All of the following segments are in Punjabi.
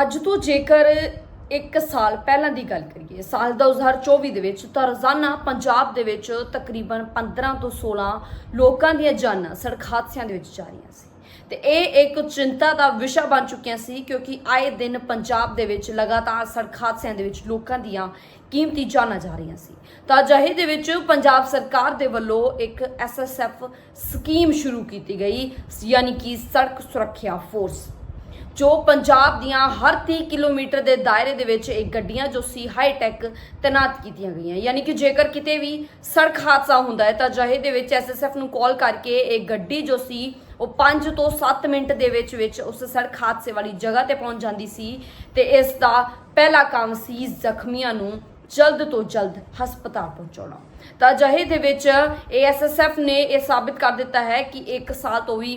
ਅੱਜ ਤੋਂ ਜੇਕਰ ਇੱਕ ਸਾਲ ਪਹਿਲਾਂ ਦੀ ਗੱਲ ਕਰੀਏ, ਸਾਲ 2024 ਦੇ ਵਿੱਚ ਤਾਂ ਰੋਜ਼ਾਨਾ ਪੰਜਾਬ ਦੇ ਵਿੱਚ ਤਕਰੀਬਨ 15 ਤੋਂ 16 ਲੋਕਾਂ ਦੀਆਂ ਜਾਨਾਂ ਸੜਕ ਹਾਦਸਿਆਂ ਦੇ ਵਿੱਚ ਜਾ ਰਹੀਆਂ ਸੀ। ਤੇ ਇਹ ਇੱਕ ਚਿੰਤਾ ਦਾ ਵਿਸ਼ਾ ਬਣ ਚੁੱਕਿਆ ਸੀ ਕਿਉਂਕਿ ਆਏ ਦਿਨ ਪੰਜਾਬ ਦੇ ਵਿੱਚ ਲਗਾਤਾਰ ਸੜਕ ਹਾਦਸਿਆਂ ਦੇ ਵਿੱਚ ਲੋਕਾਂ ਦੀਆਂ ਕੀਮਤੀ ਜਾਨਾਂ ਜਾ ਰਹੀਆਂ ਸੀ। ਤਾਂ ਅਜਿਹੇ ਦੇ ਵਿੱਚ ਪੰਜਾਬ ਸਰਕਾਰ ਦੇ ਵੱਲੋਂ ਇੱਕ ਐਸਐਸਐਫ ਸਕੀਮ ਸ਼ੁਰੂ ਕੀਤੀ ਗਈ, ਯਾਨੀ ਕਿ ਸੜਕ ਸੁਰੱਖਿਆ ਫੋਰਸ। ਜੋ ਪੰਜਾਬ ਦੀਆਂ ਹਰ 30 ਕਿਲੋਮੀਟਰ ਦੇ ਦਾਇਰੇ ਦੇ ਵਿੱਚ ਇਹ ਗੱਡੀਆਂ ਜੋ ਸੀ ਹਾਈ ਟੈਕ ਤੈਨਾਤ ਕੀਤੀਆਂ ਗਈਆਂ। ਯਾਨੀ ਕਿ ਜੇਕਰ ਕਿਤੇ ਵੀ ਸੜਕ ਹਾਦਸਾ ਹੁੰਦਾ ਹੈ ਤਾਂ ਜਹੇ ਦੇ ਵਿੱਚ ਐਸਐਸਐਫ ਨੂੰ ਕਾਲ ਕਰਕੇ ਇਹ ਗੱਡੀ ਜੋ ਸੀ, ਉਹ 5 ਤੋਂ 7 ਮਿੰਟ ਦੇ ਵਿੱਚ ਵਿੱਚ ਉਸ ਸੜਕ ਹਾਦਸੇ ਵਾਲੀ ਜਗ੍ਹਾ ਤੇ ਪਹੁੰਚ ਜਾਂਦੀ ਸੀ ਤੇ ਇਸ ਦਾ ਪਹਿਲਾ ਕੰਮ ਸੀ ਜ਼ਖਮੀਆਂ ਨੂੰ ਜਲਦ ਤੋਂ ਜਲਦ ਹਸਪਤਾਲ ਪਹੁੰਚਾਉਣਾ। ਤਾਂ ਜਹੇ ਦੇ ਵਿੱਚ ਐਸਐਸਐਫ ਨੇ ਇਹ ਸਾਬਿਤ ਕਰ ਦਿੱਤਾ ਹੈ ਕਿ 1 ਸਾਲ ਤੋਂ ਵੀ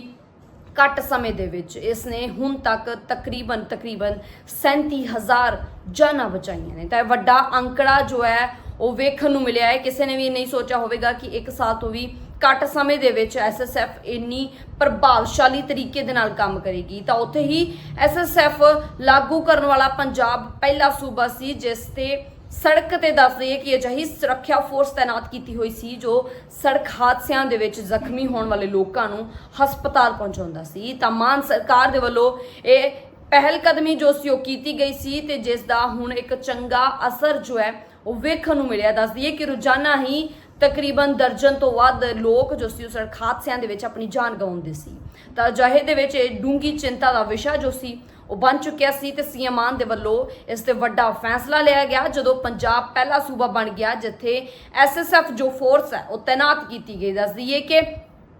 ਘੱਟ ਸਮੇਂ ਦੇ ਵਿੱਚ ਇਸ ਨੇ ਹੁਣ ਤੱਕ ਤਕਰੀਬਨ ਤਕਰੀਬਨ 37000 ਜਾਨਾਂ ਬਚਾਈਆਂ ਨੇ। ਤਾਂ ਇਹ ਵੱਡਾ ਅੰਕੜਾ ਜੋ ਹੈ, ਉਹ ਵੇਖਣ ਨੂੰ ਮਿਲਿਆ ਹੈ। ਕਿਸੇ ਨੇ ਵੀ ਨਹੀਂ ਸੋਚਿਆ ਹੋਵੇਗਾ ਕਿ ਇੱਕ ਸਾਲ ਤੋਂ ਵੀ ਘੱਟ ਸਮੇਂ ਦੇ ਵਿੱਚ ਐਸਐਸਐਫ ਇੰਨੀ ਪ੍ਰਭਾਵਸ਼ਾਲੀ ਤਰੀਕੇ ਦੇ ਨਾਲ ਕੰਮ ਕਰੇਗੀ। ਤਾਂ ਉੱਥੇ ਹੀ ਐਸਐਸਐਫ ਲਾਗੂ ਕਰਨ ਵਾਲਾ ਪੰਜਾਬ ਪਹਿਲਾ ਸੂਬਾ ਸੀ, ਜਿਸ ਤੇ ਸੜਕ ਤੇ ਦੱਸ ਦਈਏ ਕਿ ਅਜਿਹੀ ਸੁਰੱਖਿਆ ਫੋਰਸ ਤਾਇਨਾਤ ਕੀਤੀ ਹੋਈ ਸੀ ਜੋ ਸੜਕ ਹਾਦਸਿਆਂ ਦੇ ਵਿੱਚ ਜ਼ਖਮੀ ਹੋਣ ਵਾਲੇ ਲੋਕਾਂ ਨੂੰ ਹਸਪਤਾਲ ਪਹੁੰਚਾਉਂਦਾ ਸੀ। ਤਾਂ ਮਾਨ ਸਰਕਾਰ ਦੇ ਵੱਲੋਂ ਇਹ ਪਹਿਲ ਕਦਮੀ ਜੋ ਸੀ ਉਹ ਕੀਤੀ ਗਈ ਸੀ ਤੇ ਜਿਸ ਦਾ ਹੁਣ ਇੱਕ ਚੰਗਾ ਅਸਰ ਜੋ ਹੈ ਉਹ ਵੇਖਣ ਨੂੰ ਮਿਲਿਆ। ਦੱਸ ਦਈਏ ਕਿ ਰੋਜ਼ਾਨਾ ਹੀ ਤਕਰੀਬਨ ਦਰਜਨ ਤੋਂ ਵੱਧ ਲੋਕ ਜੋ ਸੀ ਉਹ ਸੜਕ ਹਾਦਸਿਆਂ ਦੇ ਵਿੱਚ ਆਪਣੀ ਜਾਨ ਗਵਾਉਂਦੇ ਸੀ। ਤਾਂ ਅਜਿਹੇ ਦੇ ਵਿੱਚ ਇਹ ਡੂੰਗੀ ਚਿੰਤਾ ਦਾ ਵਿਸ਼ਾ ਜੋ ਸੀ ਉਹ ਬਣ ਚੁੱਕਿਆ ਸੀ ਤੇ ਸੀਐਮ ਮਾਨ ਦੇ ਵੱਲੋਂ ਇਸ ਤੇ ਵੱਡਾ ਫੈਸਲਾ ਲਿਆ ਗਿਆ ਜਦੋਂ ਪੰਜਾਬ ਪਹਿਲਾ ਸੂਬਾ ਬਣ ਗਿਆ, ਜਿੱਥੇ ਐਸਐਸਐਫ ਜੋ ਫੋਰਸ ਹੈ, ਉਹ ਤਾਇਨਾਤ ਕੀਤੀ ਗਈ। ਦੱਸ ਦਈਏ ਕਿ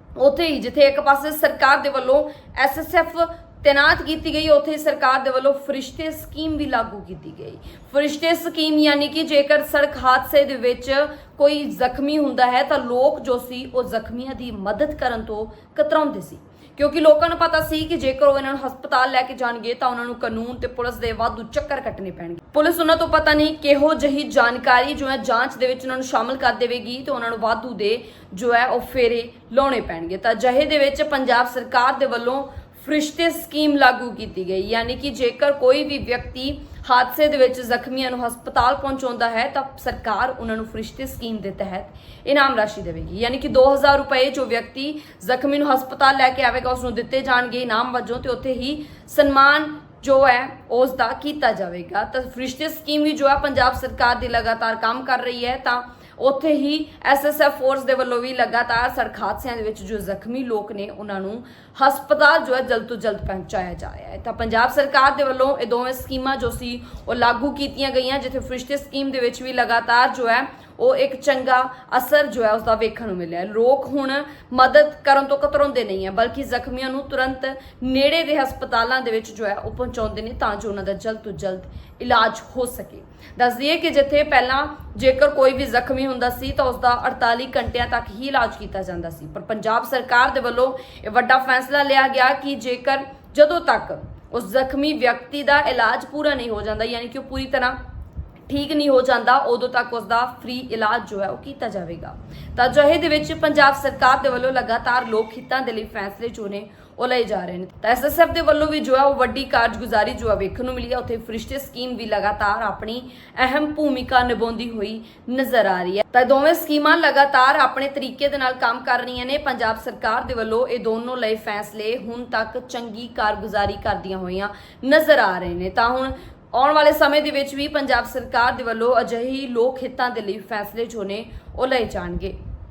ਉੱਥੇ ਹੀ ਜਿੱਥੇ ਇੱਕ ਪਾਸੇ ਸਰਕਾਰ ਦੇ ਵੱਲੋਂ ਐਸਐਸਐਫ ਤੈਨਾਤ ਕੀਤੀ ਗਈ, ਉੱਥੇ ਸਰਕਾਰ ਦੇ ਵੱਲੋਂ ਫਰਿਸ਼ਤੇ ਸਕੀਮ ਵੀ ਲਾਗੂ ਕੀਤੀ ਗਈ। ਫਰਿਸ਼ਤੇ ਸਕੀਮ ਯਾਨੀ ਕਿ ਜੇਕਰ ਸੜਕ ਹਾਦਸੇ ਦੇ ਵਿੱਚ ਕੋਈ ਜ਼ਖਮੀ ਹੁੰਦਾ ਹੈ, ਤਾਂ ਲੋਕ ਜੋ ਸੀ, ਉਹ ਜ਼ਖਮੀਆਂ ਦੀ ਮਦਦ ਕਰਨ ਤੋਂ ਕਤਰਾਉਂਦੇ ਸੀ। ਕਿਉਂਕਿ ਲੋਕਾਂ ਨੂੰ ਪਤਾ ਸੀ ਕਿ ਜੇਕਰ ਉਹ ਇਹਨਾਂ ਨੂੰ ਹਸਪਤਾਲ ਲੈ ਕੇ ਜਾਣਗੇ ਤਾਂ ਉਹਨਾਂ ਨੂੰ ਕਾਨੂੰਨ ਤੇ ਪੁਲਿਸ ਦੇ ਵਾਧੂ ਚੱਕਰ ਕੱਟਣੇ ਪੈਣਗੇ। ਪੁਲਿਸ ਉਹਨਾਂ ਤੋਂ ਪਤਾ ਨਹੀਂ ਕਿਹੋ ਜਿਹੀ ਜਾਣਕਾਰੀ ਜੋ ਹੈ ਜਾਂਚ ਦੇ ਵਿੱਚ ਉਹਨਾਂ ਨੂੰ ਸ਼ਾਮਲ ਕਰ ਦੇਵੇਗੀ ਤੇ ਉਹਨਾਂ ਨੂੰ ਵਾਧੂ ਦੇ ਜੋ ਹੈ ਉਹ ਫੇਰੇ ਲਾਉਣੇ ਪੈਣਗੇ। ਤਾਂ ਜਹੇ ਦੇ ਵਿੱਚ ਪੰਜਾਬ ਸਰਕਾਰ ਦੇ ਵੱਲੋਂ ਫਰਿਸ਼ਤੇ ਸਕੀਮ ਲਾਗੂ ਕੀਤੀ ਗਈ, ਯਾਨੀ ਕਿ ਜੇਕਰ ਕੋਈ ਵੀ ਵਿਅਕਤੀ ਹਾਦਸੇ ਦੇ ਵਿੱਚ ਜ਼ਖਮੀਆਂ ਨੂੰ ਹਸਪਤਾਲ ਪਹੁੰਚਾਉਂਦਾ ਹੈ, ਤਾਂ ਸਰਕਾਰ ਉਹਨਾਂ ਨੂੰ ਫਰਿਸ਼ਤੇ ਸਕੀਮ ਦੇ ਤਹਿਤ ਇਨਾਮ ਰਾਸ਼ੀ ਦੇਵੇਗੀ। ਯਾਨੀ ਕਿ 2000 ਰੁਪਏ ਜੋ ਵਿਅਕਤੀ ਜ਼ਖਮੀ ਨੂੰ ਹਸਪਤਾਲ ਲੈ ਕੇ ਆਵੇਗਾ ਉਸ ਨੂੰ ਦਿੱਤੇ ਜਾਣਗੇ ਇਨਾਮ ਵਜੋਂ, ਤੇ ਉੱਥੇ ਹੀ ਸਨਮਾਨ ਜੋ ਹੈ ਉਸ ਦਾ ਕੀਤਾ ਜਾਵੇਗਾ। ਤਾਂ ਫਰਿਸ਼ਤੇ ਸਕੀਮ ਵੀ ਜੋ ਹੈ, ਪੰਜਾਬ ਸਰਕਾਰ ਦੀ ਲਗਾਤਾਰ ਕੰਮ ਕਰ ਰਹੀ ਹੈ, ਤਾਂ ਉੱਥੇ ਹੀ ਐਸਐਸਐਫ ਫੋਰਸ ਦੇ ਵੱਲੋਂ ਵੀ ਲਗਾਤਾਰ ਸੜਕ ਹਾਦਸਿਆਂ ਦੇ ਵਿੱਚ ਜੋ ਜ਼ਖਮੀ ਲੋਕ ਨੇ, ਉਹਨਾਂ ਨੂੰ ਹਸਪਤਾਲ ਜੋ ਹੈ ਜਲਦ ਤੋਂ ਜਲਦ ਪਹੁੰਚਾਇਆ ਜਾ ਰਿਹਾ ਹੈ। ਤਾਂ ਪੰਜਾਬ ਸਰਕਾਰ ਦੇ ਵੱਲੋਂ ਇਹ ਦੋਵੇਂ ਸਕੀਮਾਂ ਜੋ ਸੀ, ਉਹ ਲਾਗੂ ਕੀਤੀਆਂ ਗਈਆਂ, ਜਿੱਥੇ ਫਰਿਸ਼ਤੇ ਸਕੀਮ ਦੇ ਵਿੱਚ ਵੀ ਲਗਾਤਾਰ ਜੋ ਹੈ ਉਹ ਇੱਕ ਚੰਗਾ ਅਸਰ ਜੋ ਹੈ ਉਸ ਦਾ ਵੇਖਣ ਨੂੰ ਮਿਲਿਆ ਲੋਕ ਹੁਣ ਮਦਦ ਕਰਨ ਤੋਂ ਕਤਰਾਉਂਦੇ ਨਹੀਂ ਹੈ, ਬਲਕਿ ਜ਼ਖਮੀਆਂ ਨੂੰ ਤੁਰੰਤ ਨੇੜੇ ਦੇ ਹਸਪਤਾਲਾਂ ਦੇ ਵਿੱਚ ਜੋ ਹੈ ਉਹ ਪਹੁੰਚਾਉਂਦੇ ਨੇ ਤਾਂ ਜੋ ਉਹਨਾਂ ਦਾ ਜਲਦ ਤੋਂ ਜਲਦ ਇਲਾਜ ਹੋ ਸਕੇ। ਦੱਸ ਦਈਏ ਕਿ ਜਿੱਥੇ ਪਹਿਲਾਂ ਜੇਕਰ ਕੋਈ ਵੀ ਜ਼ਖਮੀ ਹੁੰਦਾ ਸੀ ਤਾਂ ਉਸ ਦਾ 48 ਘੰਟਿਆਂ ਤੱਕ ਹੀ ਇਲਾਜ ਕੀਤਾ ਜਾਂਦਾ ਸੀ। ਪਰ ਪੰਜਾਬ ਸਰਕਾਰ ਦੇ ਵੱਲੋਂ ਇਹ ਵੱਡਾ ਫੈਸਲਾ ਲਿਆ ਗਿਆ ਕਿ ਜੇਕਰ ਜਦੋਂ ਤੱਕ ਉਸ ਜ਼ਖਮੀ ਵਿਅਕਤੀ ਦਾ ਇਲਾਜ ਪੂਰਾ ਨਹੀਂ ਹੋ ਜਾਂਦਾ, ਯਾਨੀ ਕਿ ਉਹ ਪੂਰੀ ਤਰ੍ਹਾਂ ਠੀਕ ਨਹੀਂ ਹੋ ਜਾਂਦਾ, ਉਦੋਂ ਤੱਕ ਉਸ ਦਾ ਫ੍ਰੀ ਇਲਾਜ ਜੋ ਹੈ ਉਹ ਕੀਤਾ ਜਾਵੇਗਾ। ਤਾਂ ਜਹੇ ਦੇ ਵਿੱਚ ਪੰਜਾਬ ਸਰਕਾਰ ਦੇ ਵੱਲੋਂ ਲਗਾਤਾਰ ਲੋਕ ਹਿੱਤਾਂ ਦੇ ਲਈ ਫੈਸਲੇ ਜੋ ਨੇ ਉਹ ਲਏ ਜਾ ਰਹੇ ਨੇ। ਤਾਂ ਐਸਐਸਐਫ ਦੇ ਵੱਲੋਂ ਵੀ ਜੋ ਹੈ ਉਹ ਵੱਡੀ ਕਾਰਜਗੁਜ਼ਾਰੀ ਜੋ ਹੈ ਵੇਖਣ ਨੂੰ ਮਿਲੀ ਹੈ। ਉੱਥੇ ਫਰਿਸ਼ਤੇ ਸਕੀਮ ਵੀ ਲਗਾਤਾਰ ਆਪਣੀ ਅਹਿਮ ਭੂਮਿਕਾ ਨਿਭਾਉਂਦੀ ਹੋਈ ਨਜ਼ਰ ਆ ਰਹੀ ਹੈ। ਤਾਂ ਦੋਵੇਂ ਸਕੀਮਾਂ ਲਗਾਤਾਰ ਆਪਣੇ ਤਰੀਕੇ ਦੇ ਨਾਲ ਕੰਮ ਕਰ ਰਹੀਆਂ ਨੇ। ਪੰਜਾਬ ਸਰਕਾਰ ਦੇ ਵੱਲੋਂ ਇਹ ਦੋਨੋਂ ਲਏ ਫੈਸਲੇ ਹੁਣ ਤੱਕ ਚੰਗੀ ਕਾਰਗੁਜ਼ਾਰੀ ਕਰਦੀਆਂ ਹੋਈਆਂ ਨਜ਼ਰ ਆ ਰਹੇ ਨੇ। ਤਾਂ ਹੁਣ ਆਉਣ ਵਾਲੇ ਸਮੇਂ ਦੇ ਵਿੱਚ ਵੀ ਪੰਜਾਬ ਸਰਕਾਰ ਦੇ ਵੱਲੋਂ ਅਜਿਹੀ ਲੋਕ ਹਿੱਤਾਂ ਦੇ ਲਈ ਫੈਸਲੇ ਜੋ ਨੇ ਉਹ ਲਏ ਜਾਣਗੇ।